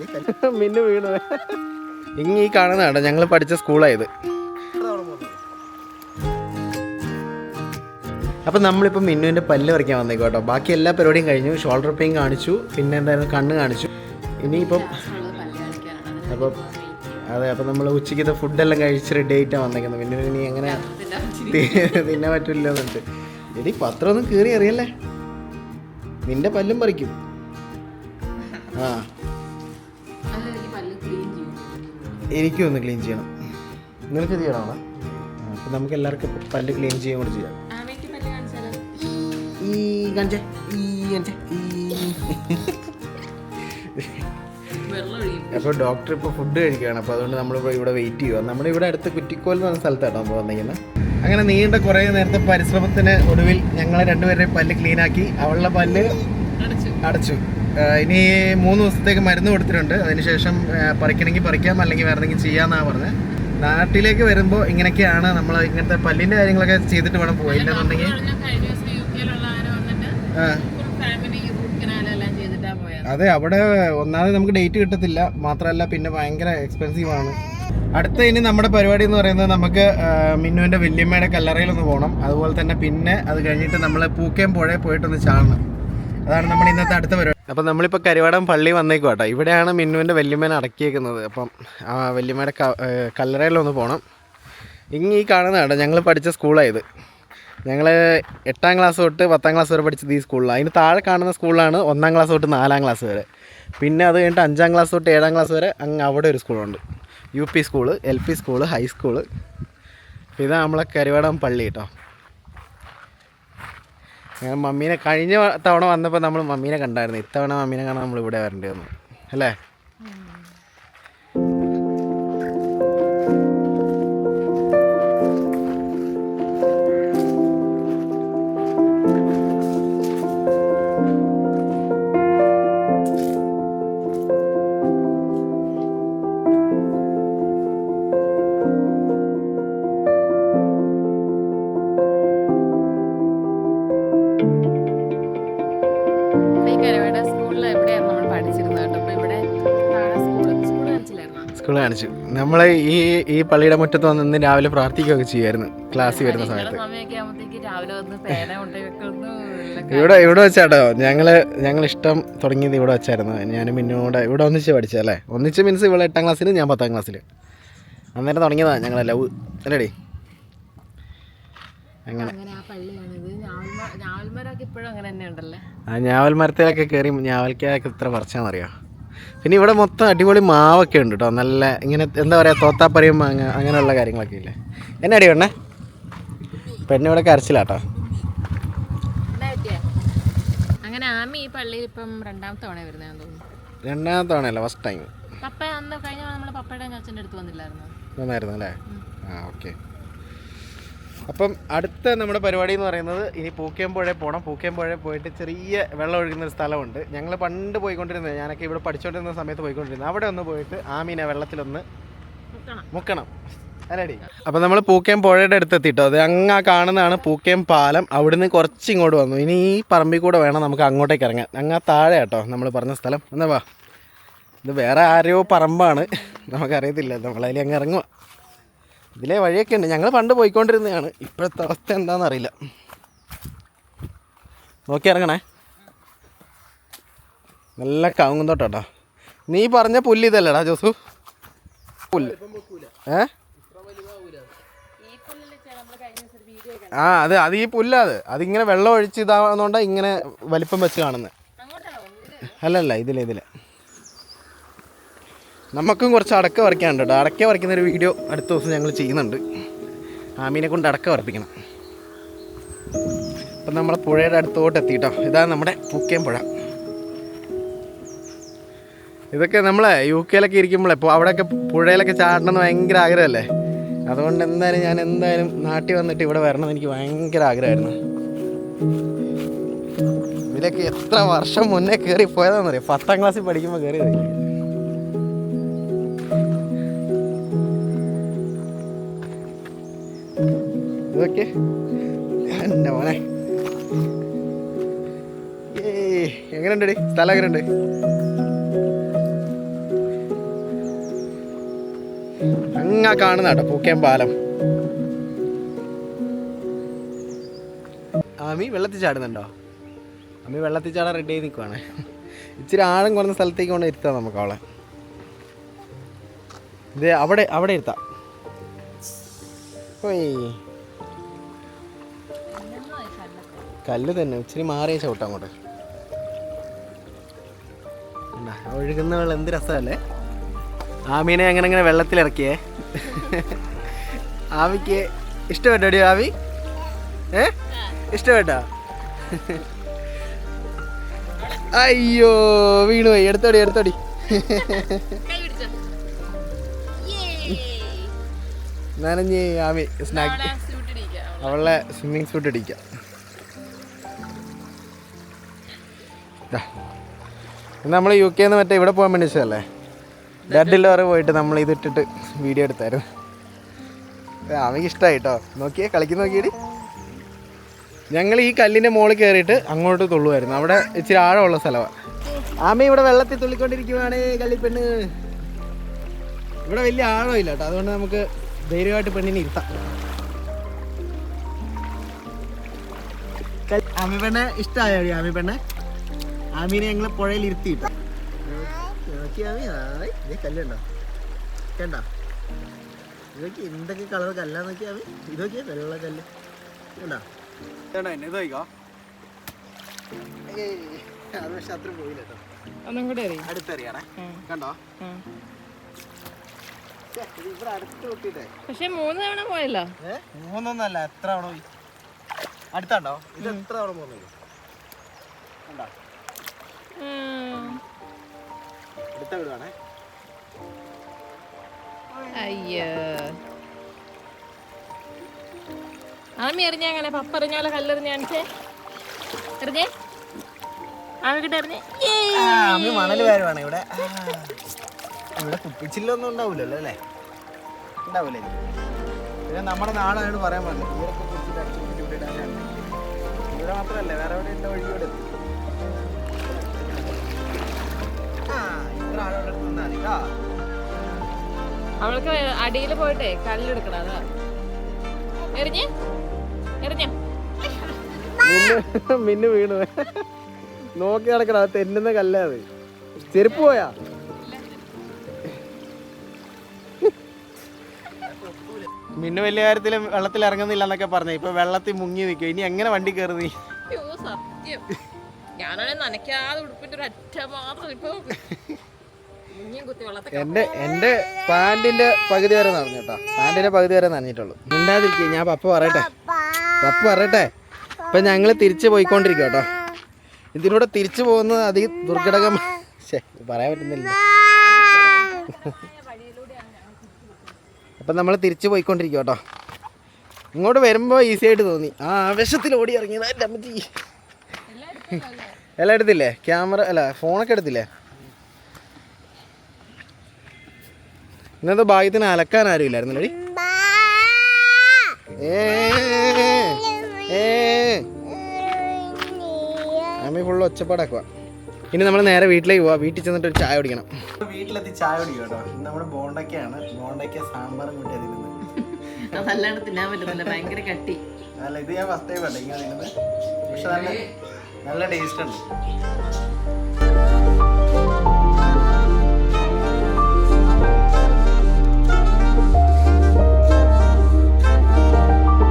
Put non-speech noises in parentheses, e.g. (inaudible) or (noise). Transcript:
(laughs) മിന്നു വീണു ഇങ്ങ കാണുന്നതാണ് ഞങ്ങൾ പഠിച്ച സ്കൂളായത് അപ്പം നമ്മളിപ്പോൾ മിന്നുവിന്റെ പല്ല് വന്നേക്കും കേട്ടോ. ബാക്കി എല്ലാ പരിപാടിയും കഴിഞ്ഞു. ഷോൾഡർ പെയിൻ കാണിച്ചു. പിന്നെ എന്തായിരുന്നു? കണ്ണ് കാണിച്ചു. ഇനിയിപ്പം അപ്പം അതെ അപ്പം നമ്മൾ ഉച്ചയ്ക്കത്തെ ഫുഡെല്ലാം കഴിച്ച് റെഡി ആയിട്ടാണ് വന്നേക്കുന്നത്. പിന്നെ ഇനി എങ്ങനെ തിന്നാൻ പറ്റില്ല എന്നിട്ട് എടി പത്രമൊന്നും കീറി അറിയല്ലേ നിന്റെ പല്ലും പറിക്കും. എനിക്കും ഒന്ന് ക്ലീൻ ചെയ്യണം. നിങ്ങൾക്ക് ചെയ്യണോ? അപ്പം നമുക്ക് എല്ലാവർക്കും പല്ല് ക്ലീൻ ചെയ്യാൻ കൂടെ ചെയ്യാം. ഈ ഗഞ്ച ഈ ഗഞ്ച ഈ. അപ്പോൾ ഡോക്ടർ ഇപ്പോൾ ഫുഡ് കഴിക്കുകയാണ്. അപ്പോൾ അതുകൊണ്ട് നമ്മളിപ്പോൾ ഇവിടെ വെയിറ്റ് ചെയ്യുക നമ്മൾ ഇവിടെ അടുത്ത് കുറ്റിക്കോൽ എന്ന് പറഞ്ഞ സ്ഥലത്താണ് നമ്മൾ വന്നിരിക്കുന്നത് അങ്ങനെ നീണ്ട കുറേ നേരത്തെ പരിശ്രമത്തിന് ഒടുവിൽ ഞങ്ങൾ രണ്ടുപേരുടെയും പല്ല് ക്ലീനാക്കി അവളുടെ പല്ല് അടച്ചു. ഇനി മൂന്ന് ദിവസത്തേക്ക് മരുന്ന് കൊടുത്തിട്ടുണ്ട്. അതിനുശേഷം പറിക്കണമെങ്കിൽ പറിക്കാം അല്ലെങ്കിൽ വേറെ എന്തെങ്കിലും ചെയ്യാമെന്നാണ് പറഞ്ഞത് നാട്ടിലേക്ക് വരുമ്പോൾ ഇങ്ങനെയൊക്കെയാണ് നമ്മൾ ഇങ്ങനത്തെ പല്ലിന്റെ കാര്യങ്ങളൊക്കെ ചെയ്തിട്ട് വേണം പോയില്ലെന്നുണ്ടെങ്കിൽ ഇല്ലെന്നുണ്ടെങ്കിൽ അതെ അവിടെ ഒന്നാമത് നമുക്ക് ഡേറ്റ് കിട്ടത്തില്ല. മാത്രമല്ല പിന്നെ ഭയങ്കര എക്സ്പെൻസീവ് ആണ്. അടുത്ത ഇനി നമ്മുടെ പരിപാടി എന്ന് പറയുന്നത് നമുക്ക് മിന്നുവിന്റെ മിന്നുവിന്റെ വല്യമ്മയുടെ കല്ലറയിലൊന്ന് പോകണം. അതുപോലെ തന്നെ പിന്നെ അത് കഴിഞ്ഞിട്ട് നമ്മൾ പൂക്കേം പുഴയിൽ പോയിട്ടൊന്ന് ചാടണം. അതാണ് നമ്മൾ ഇന്നത്തെ അടുത്ത പരിപാടി. അപ്പം നമ്മളിപ്പോൾ കരുവാടം പള്ളി വന്നേക്കും കേട്ടോ ഇവിടെയാണ് മിന്നുവിന്റെ വല്യമ്മേനെ അടക്കിയേക്കുന്നത്. അപ്പം ആ വല്യമ്മയുടെ കല്ലറയിലൊന്ന് പോകണം ഇങ്ങ് ഈ കാണുന്നതാണ് ഞങ്ങൾ പഠിച്ച സ്കൂളായത് ഞങ്ങൾ എട്ടാം ക്ലാസ് തൊട്ട് പത്താം ക്ലാസ് വരെ പഠിച്ചത് ഈ സ്കൂളിലാണ് അതിന് താഴെ കാണുന്ന സ്കൂളാണ് ഒന്നാം ക്ലാസ് തൊട്ട് നാലാം ക്ലാസ് വരെ. പിന്നെ അത് കഴിഞ്ഞിട്ട് അഞ്ചാം ക്ലാസ് തൊട്ട് ഏഴാം ക്ലാസ് വരെ അങ്ങ് അവിടെ ഒരു സ്കൂളുണ്ട്. U P school L P school high school ഇതാണ് നമ്മളെ കരുവാടം പള്ളി കേട്ടോ. ഞാൻ മമ്മീനെ കഴിഞ്ഞ തവണ വന്നപ്പോൾ നമ്മൾ മമ്മീനെ കണ്ടായിരുന്നു. ഇത്തവണ മമ്മീനെ കാണാൻ നമ്മൾ ഇവിടെ വരേണ്ടി വന്നു. അല്ലേ? കാണിച്ചു. നമ്മളെ ഈ ഈ പള്ളിയുടെ മുറ്റത്ത് വന്ന് ഇന്ന് രാവിലെ പ്രാർത്ഥിക്കുകയൊക്കെ ചെയ്യുമായിരുന്നു ക്ലാസ്സിൽ വരുന്ന സമയത്ത്. ഇവിടെ ഇവിടെ വെച്ചാട്ടോ. ഞങ്ങൾ ഞങ്ങൾ ഇഷ്ടം തുടങ്ങിയത് ഇവിടെ വെച്ചായിരുന്നു. ഞാൻ മിന്നോടെ ഇവിടെ ഒന്നിച്ച് പഠിച്ചല്ലേ ഒന്നിച്ച് മീൻസ് ഇവിടെ എട്ടാം ക്ലാസ്സിൽ ഞാൻ പത്താം ക്ലാസ്സിൽ അന്നേരം തുടങ്ങിയതാണ് ഞങ്ങളെ ലവ് അല്ലേടി? അങ്ങനെ. ആ ഞാവൽ മരത്തിലൊക്കെ കയറി ഞാവൽക്കായൊക്കെ ഇത്ര പറിച്ചാന്നറിയാം? പിന്നെ ഇവിടെ മൊത്തം അടിപൊളി മാവൊക്കെ ഉണ്ട് കേട്ടോ നല്ല ഇങ്ങനെ എന്താ പറയുക തോത്താപ്പറിയും മാങ്ങ അങ്ങനെയുള്ള കാര്യങ്ങളൊക്കെ ഇല്ലേ? എന്നെ അടി വേണേ പെണ്ണ് ഇവിടെ കരച്ചിലാട്ടോ. അങ്ങനെ ആമി ഈ പള്ളിയിൽ ഇപ്പം രണ്ടാമത്തെ തവണ വരുന്നതെന്ന് തോന്നുന്നു. രണ്ടാമത്തെ തവണയല്ല ഫസ്റ്റ് ടൈം പപ്പ അന്ന് കഴിഞ്ഞ നമ്മൾ പപ്പയുടെ അച്ഛന്റെ അടുത്ത് വന്നില്ലായിരുന്നു? വന്നായിരുന്നു അല്ലേ ആ ഓക്കെ അപ്പം അടുത്ത നമ്മുടെ പരിപാടി എന്ന് പറയുന്നത് ഇനി പൂക്കേമ്പുഴ പോകണം പൂക്കേമ്പുഴ പോയിട്ട് ചെറിയ വെള്ളം ഒഴുകുന്ന ഒരു സ്ഥലമുണ്ട്. ഞങ്ങൾ പണ്ട് പോയിക്കൊണ്ടിരുന്നത് ഞാനൊക്കെ ഇവിടെ പഠിച്ചുകൊണ്ടിരുന്ന സമയത്ത് പോയിക്കൊണ്ടിരുന്നത്. അവിടെ ഒന്ന് പോയിട്ട് ആ ആമീനെ വെള്ളത്തിലൊന്ന് മുക്കണം. അല്ലടി. അപ്പോൾ നമ്മൾ പൂക്കേം പുഴയുടെ അടുത്ത് എത്തിട്ടോ അത് അങ്ങ് ആ കാണുന്നതാണ് പൂക്കേം പാലം അവിടുന്ന് കുറച്ച് ഇങ്ങോട്ട് വന്നു. ഇനി ഈ പറമ്പിൽ കൂടെ വേണം നമുക്ക് അങ്ങോട്ടേക്ക് ഇറങ്ങാൻ. അങ്ങ് ആ താഴെ കേട്ടോ നമ്മൾ പറഞ്ഞ സ്ഥലം. എന്നാ വാ. ഇത് വേറെ ആരെയോ പറമ്പാണ്. നമുക്കറിയത്തില്ല. നമ്മളതിൽ അങ്ങ് ഇറങ്ങുക ഇതിലെ വഴിയൊക്കെ ഉണ്ട്. ഞങ്ങൾ പണ്ട് പോയിക്കൊണ്ടിരുന്നതാണ്. ഇപ്പോഴത്തെ അവസ്ഥ എന്താണെന്ന് അറിയില്ല. നോക്കി ഇറങ്ങണേ. നല്ല കവുങ്ങുന്തോട്ടാ നീ പറഞ്ഞ പുല്ല് ഇതല്ലടാ ജോസു. പുല്ല്. ഏ? ആ അത് അത് ഈ പുല്ലാത് അതിങ്ങനെ വെള്ളം ഒഴിച്ച് ഇതാവുന്നതുകൊണ്ടാണ് ഇങ്ങനെ വലിപ്പം വെച്ച് കാണുന്നത് അല്ലല്ല ഇതിലെ ഇതിലെ. നമുക്കും കുറച്ച് അടക്ക വരയ്ക്കാനുണ്ട് കേട്ടോ. അടക്ക വരയ്ക്കുന്ന ഒരു വീഡിയോ അടുത്ത ദിവസം ഞങ്ങൾ ചെയ്യുന്നുണ്ട്. ആമീനെ കൊണ്ട് അടക്ക വരപ്പിക്കണം അപ്പം നമ്മൾ പുഴയുടെ അടുത്തോട്ട് എത്തി കേട്ടോ. ഇതാണ് നമ്മുടെ പൂക്കേം പുഴ. ഇതൊക്കെ നമ്മളെ യു കെയിലൊക്കെ ഇരിക്കുമ്പോഴേ ഇപ്പോൾ അവിടെയൊക്കെ പുഴയിലൊക്കെ ചാടണം എന്ന് ഭയങ്കര ആഗ്രഹമല്ലേ അതുകൊണ്ട് എന്തായാലും ഞാൻ എന്തായാലും നാട്ടിൽ വന്നിട്ട് ഇവിടെ വരണം എന്ന് എനിക്ക് ഭയങ്കര ആഗ്രഹമായിരുന്നു. ഇതിലൊക്കെ എത്ര വർഷം മുന്നേ കയറി പോയതാണെന്നറിയാം പത്താം ക്ലാസ്സിൽ പഠിക്കുമ്പോൾ കയറിയത് ഇതൊക്കെ? എന്റെ മോനെ എങ്ങനെയുണ്ട്? എങ്ങനെയുണ്ടടി സ്ഥലം എങ്ങനെയുണ്ട്? അങ്ങ കാണുന്ന കേട്ടോ പൂക്കേം പാലം. ആമി വെള്ളത്തിൽ ചാടുന്നുണ്ടോ? അമ്മി വെള്ളത്തിൽ ചാടാൻ റെഡി ആയി നിൽക്കുവാണ് ഇച്ചിരി ആഴം കുറഞ്ഞ സ്ഥലത്തേക്ക് കൊണ്ട് ഇരുത്താം നമുക്ക് അവളെ. ഇത് അവിടെ അവിടെ ഇരുത്താം. ഓയ് കല്ല് തന്നെ ഇച്ചിരി മാറിയ ചവിട്ടാം അങ്ങോട്ട്. ഒഴുകുന്ന വെള്ളം എന്ത് രസമല്ലേ? ആമീനെ അങ്ങനെ അങ്ങനെ വെള്ളത്തിലിറക്കിയേ? ആമിക്ക് അടിയോ ആവി ഏ? ഇഷ്ടപ്പെട്ടോ? അയ്യോ വീണു പോയി. എടുത്തോടി എടുത്തോടി. നനഞ്ഞ് ആമി സ്നാക്ക് അവളെ സ്വിമ്മിങ് സൂട്ട് ഇടിക്കാം. നമ്മൾ യു കെന്ന് മറ്റേ ഇവിടെ പോകാൻ വേണ്ടി വെച്ചതല്ലേ? ഡഡിലോറ് പോയിട്ട് നമ്മൾ ഇതിട്ടിട്ട് വീഡിയോ എടുത്തായിരുന്നു. അവനിക്ക് ഇഷ്ടമായി കേട്ടോ നോക്കിയേ കളിക്ക് നോക്കിയിട്ട് ഞങ്ങൾ ഈ കല്ലിന്റെ മുകളിൽ കയറിയിട്ട് അങ്ങോട്ട് തുള്ളുമായിരുന്നു അവിടെ ഇച്ചിരി ആഴമുള്ള സ്ഥലമാണ് ആമ ഇവിടെ വെള്ളത്തിൽ തുള്ളിക്കൊണ്ടിരിക്കുവാണ് കള്ളിപ്പെണ്ണ് ഇവിടെ വലിയ ആഴമില്ല കേട്ടോ. അതുകൊണ്ട് നമുക്ക് ധൈര്യമായിട്ട് പെണ്ണിനെ ഇരുത്താം. ആമി പെണ്ണെ ഇഷ്ടമായോ ആമി പെണ്ണെ? ആമീനെ ഞങ്ങൾ പുഴയിൽ ഇരുത്തിയിട്ട്. കല്ലുണ്ടോ? കണ്ടോ? ഇതൊക്കെ എന്തൊക്കെ കളർ കല്ലാ നോക്കിയാ ഇതൊക്കെയാ ഇതൊക്കെ വെള്ള കല്ല്. കണ്ടോ? അത് പക്ഷെ അത്ര പോയില്ല കേട്ടോ. ഒന്നും കൂടെ അടുത്തറിയാണേ. കണ്ടോ? ഛെ, ഇവിടെ അടുത്ത് നോക്കിയിട്ടേ. പക്ഷെ മൂന്ന് തവണ പോയല്ലോ. മൂന്നൊന്നല്ല എത്ര തവണ പോയി? അടുത്താണ്ടോ? ഇത് എത്ര തവണ പോകുന്നത് കണ്ടോ? അടുത്ത വീടാണേ. അയ്യോ. ആമി എറിഞ്ഞ അങ്ങനെ പപ്പ എറിഞ്ഞാലോ കല്ലെറിഞ്ഞ കാണിച്ചേ എറിഞ്ഞേ? ആമി കിட்ட എറിഞ്ഞേ. ആ, അമ്മി മണൽ വരുവാണ് ഇവിടെ. ഇവിടെ കുപ്പിച്ചില്ലൊന്നും ഉണ്ടാവില്ലല്ലോ അല്ലേ? ഉണ്ടാവില്ലേ പിന്നെ നമ്മുടെ നാടാണ് പറയാൻ പാടില്ല ഇവിടെ മാത്രമല്ല വേറെ എവിടെ ഉണ്ടോ വഴി അവൾക്ക് അടിയിൽ പോയിട്ടേ കല്ലെടുക്കണം അതാ. എറിഞ്ഞ് എറിഞ്ഞ. മിന്നു മിന്നു വീണു. നോക്കി നടക്കണം അത് തെന്നുന്ന കല്ലേ അത്. ചെരുപ്പ് പോയാ? മിന്നു വലിയ കാര്യത്തിൽ വെള്ളത്തിൽ ഇറങ്ങുന്നില്ല എന്നൊക്കെ പറഞ്ഞു. ഇപ്പൊ വെള്ളത്തിൽ മുങ്ങി നിൽക്കും ഇനി എങ്ങനെ വണ്ടി കയറുന്നീ അയ്യോ സത്യം. ഞാനാണെ നനയ്ക്കാതെ ഉടുപ്പിന്റെ ഒരു അറ്റ മാത്രം ഇപ്പൊ എന്റെ എന്റെ പാന്റിന്റെ പകുതി വരെ നനഞ്ഞു കേട്ടോ. പാന്റിന്റെ പകുതി വരെ നനഞ്ഞിട്ടുള്ളൂ. മിണ്ടാതിരിക്കുക ഞാൻ പപ്പ പറയട്ടെ. പപ്പ പറയട്ടെ. ഇപ്പൊ ഞങ്ങൾ തിരിച്ചു പോയിക്കൊണ്ടിരിക്കുക കേട്ടോ. ഇതിലൂടെ തിരിച്ചു പോകുന്നത് അതി ദുർഘടകം പറയാൻ പറ്റുന്നില്ല. അപ്പം നമ്മൾ തിരിച്ചു പോയിക്കൊണ്ടിരിക്കുക കേട്ടോ. ഇങ്ങോട്ട് വരുമ്പോൾ ഈസി ആയിട്ട് തോന്നി. ആ ആവേശത്തിൽ ഓടി ഇറങ്ങിയത് അമ്മച്ചി. എല്ലാം എടുത്തില്ലേ ക്യാമറ അല്ല ഫോണൊക്കെ എടുത്തില്ലേ? ഇന്നത്തെ ഭാഗ്യത്തിന് അലക്കാൻ ആരും ഇല്ലായിരുന്നു അമ്മ ഫുള്ള് ഒച്ചപ്പാടാക്കുക ഇനി നമ്മൾ നേരെ വീട്ടിലേക്ക് പോവാം. വീട്ടിൽ ചെന്നിട്ട് ഒരു ചായ കുടിക്കണം. വീട്ടിലെത്തി ചായ കുടിക്കും കേട്ടോ. നമ്മുടെ ബോണ്ടക്കയാണ്. ബോണ്ടക്ക സാമ്പാറും കൂട്ടി അതിരുന്നത് അതല്ലാണ്ട് തിന്നാൻ പറ്റുന്നില്ല. ഭയങ്കര കട്ടി. അല്ല ഇത് ഞാൻ ഫസ്റ്റ് ടൈം ഇങ്ങനെ പക്ഷെ നല്ല നല്ല ടേസ്റ്റ് ഉണ്ട്.